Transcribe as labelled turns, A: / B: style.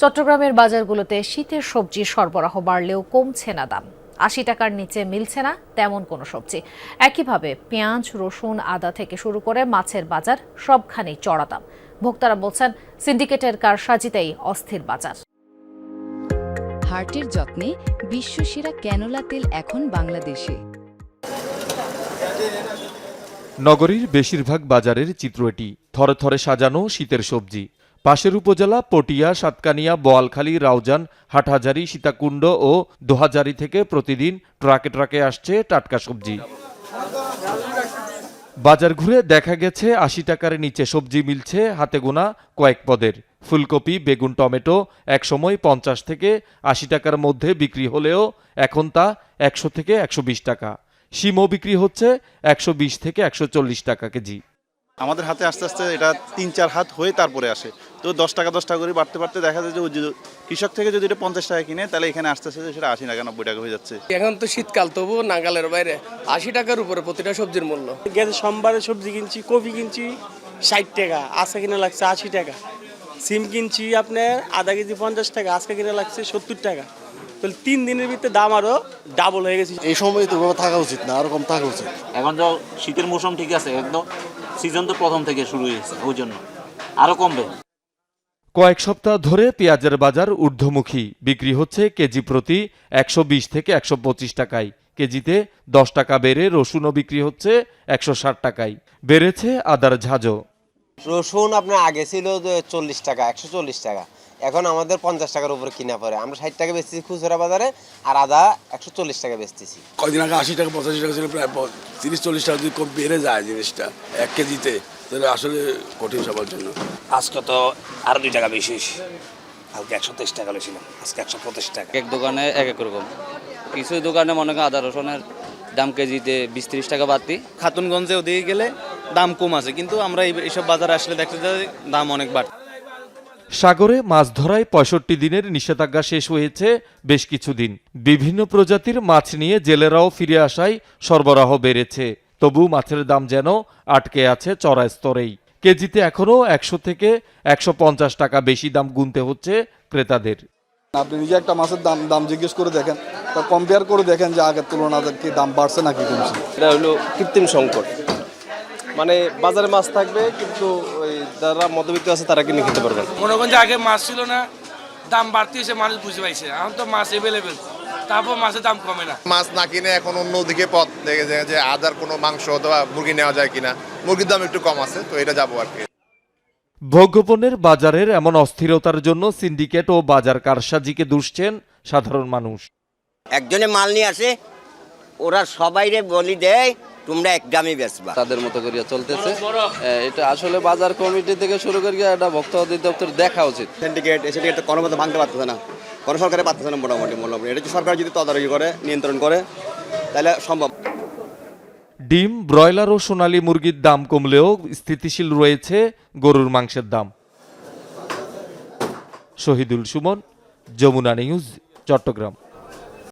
A: চট্টগ্রামের বাজারগুলোতে শীতের সবজি সরবরাহ বাড়লেও কমছে না দাম। আশি টাকার নিচে মিলছে না তেমন কোনো সবজি। একইভাবে পেঁয়াজ রসুন আদা থেকে শুরু করে মাছের বাজার সবখানেই চড়া দাম। ভোক্তারা বলছেন সিন্ডিকেটের কারসাজিতেই অস্থির বাজার।
B: হার্টের যত্নে বিশ্বসেরা ক্যানোলা তেল এখন বাংলাদেশে।
C: নগরীর বেশিরভাগ বাজারের চিত্র এটি। থরে থরে সাজানো শীতের সবজি। পাশের উপজেলা পটিয়া, সাতকানিয়া, বোয়ালখালী, রাউজান, হাটহাজারি, সীতাকুণ্ড ও দোহাজারি থেকে প্রতিদিন ট্রাকে ট্রাকে আসছে টাটকা সবজি। বাজার ঘুরে দেখা গেছে আশি টাকার নিচে সবজি মিলছে হাতে গোনা কয়েক পদের। ফুলকপি, বেগুন, টমেটো একসময় পঞ্চাশ থেকে আশি টাকার মধ্যে বিক্রি হলেও এখন তা একশো থেকে একশো বিশ টাকা। শিমও বিক্রি হচ্ছে একশো বিশ থেকে একশো চল্লিশ টাকা কেজি।
D: আমাদের হাতে আস্তে আস্তে এটা তিন চার হাত হয়ে তারপরে আসে। তো দশ টাকা দশ টাকা করে বাড়তে বাড়তে দেখা যায় যে কৃষক থেকে যদি এটা পঞ্চাশ টাকা কিনে তাহলে এখানে আস্তে আস্তে সেটা আশি টাকা নব্বই টাকা হয়ে যাচ্ছে।
E: এখন তো শীতকাল তবুও নাগালের বাইরে আশি টাকার উপরে প্রতিটা সবজির মূল্য।
F: গেছে সোমবারে সবজি কিনছি কপি কিনছি ষাট টাকা আজকে কিনে লাগছে আশি টাকা। সিম কিনছি আপনার আধা কেজি পঞ্চাশ টাকা আজকে কিনে লাগছে সত্তর টাকা। তাহলে তিন দিনের ভিতরে দাম আরও ডাবল হয়ে গেছে।
G: এই সময় তো থাকা উচিত না আরও কম থাকা উচিত।
H: এখন তো শীতের মৌসুম ঠিক আছে একদম সিজন তো প্রথম থেকে শুরু হয়েছে, ওই জন্য। আরও কমবে।
C: কয়েক সপ্তাহ ধরে পেঁয়াজের বাজার ঊর্ধ্বমুখী। বিক্রি হচ্ছে কেজি প্রতি একশো বিশ থেকে একশো পঁচিশ টাকায়। কেজিতে দশ টাকা বেড়ে রসুনও বিক্রি হচ্ছে একশো ষাট টাকায়। বেড়েছে আদার ঝাঁজও।
I: রসুন আপনার আগে ছিল যে চল্লিশ টাকা একশো চল্লিশ টাকা। এখন আমাদের পঞ্চাশ টাকার উপরে কিনা পড়ে। আমরা ষাট টাকা বেচতেছি খুচরা বাজারে আর আদা একশো চল্লিশ টাকা বেচতেছি।
G: কদিন আগে আশি টাকা পঁচাশি টাকা ছিল প্রায় তিরিশ চল্লিশ টাকা যদি কম বেড়ে যায় জিনিসটা এক কেজিতে তাহলে আসলে কঠিন সবার জন্য।
F: আজকে তো আরও দুই টাকা বেশি কালকে একশো তেইশ টাকা ছিল আজকে একশো পঁচিশ টাকা।
J: এক দোকানে এক এক রকম। কিছু দোকানে মনে করেন আদা রসুনের দাম কেজিতে বিশ ত্রিশ টাকা বাড়তি
E: খাতুনগঞ্জে ওদিকে গেলে দাম কম আছে কিন্তু আমরা এইসব বাজারে আসলে দেখতে যাই দাম অনেক বাড়তি
C: সাগরে মাছ ধরায় পঁয়ষট্টি দিনের নিষেধাজ্ঞা শেষ হয়েছে বেশ কিছুদিন। বিভিন্ন প্রজাতির মাছ নিয়ে জেলেরাও ফিরে আসায় সরবরাহ বেড়েছে। তবু মাছের দাম যেন আটকে আছে চড়া স্তরেই। কেজিতে এখনও একশো থেকে একশো পঞ্চাশ টাকা বেশি দাম গুনতে হচ্ছে ক্রেতাদের।
G: আপনি নিজে একটা মাছের দাম দাম জিজ্ঞেস করে দেখেন তা কম্পেয়ার করে দেখেন যে আগের তুলনাতে কি দাম বাড়ছে নাকি কমছে।
E: এটা হলো কৃত্রিম সংকট। মানে বাজারে মাছ থাকবে কিন্তু ওই যারা মধ্যবিত্ত আছে তারা কিনে খেতে পারবেন
F: মনে করেন যে আগে মাছ ছিল না দাম বাড়তি এসে মানুষ বুঝে পাইছে। এখন তো মাছ এভেলেবেল তারপর মাছের দাম কমে না।
D: মাছ না কিনে এখন অন্য দিকে পথ দেখে যায় যে আদার কোনো মাংস অথবা মুরগি নেওয়া যায় কিনা মুরগির দাম একটু কম আছে তো এটা যাব আর কি।
C: ভোগ্যপণ্যের বাজারের এমন অস্থিরতার জন্য সিন্ডিকেট ও বাজার কারসাজিকে দুষছেন সাধারণ মানুষ।
I: একজনে মাল নিয়ে আসে ওরা সবাইরে বলি দেয় তোমরা একগামি বেচবা।
J: তাদের মতো করিয়া চলতেছে। এটা আসলে বাজার কমিটি থেকে শুরু করিয়া এটা ভক্ত অধিদপ্তর দেখা উচিত।
I: সিন্ডিকেট এই সিন্ডিকেট কোনো মতো ভাঙতে পারতেছে না। কোনো সরকারে পারতেছে না মোটামুটি মোটামুটি এটা যদি সরকার যদি তদারকি করে নিয়ন্ত্রণ করে তাহলে সম্ভব।
C: ডিম, ব্রয়লার ও সোনালী মুরগির দাম কমলেও স্থিতিশীল রয়েছে গরুর মাংসের দাম। শহীদুল সুমন, যমুনা নিউজ, চট্টগ্রাম।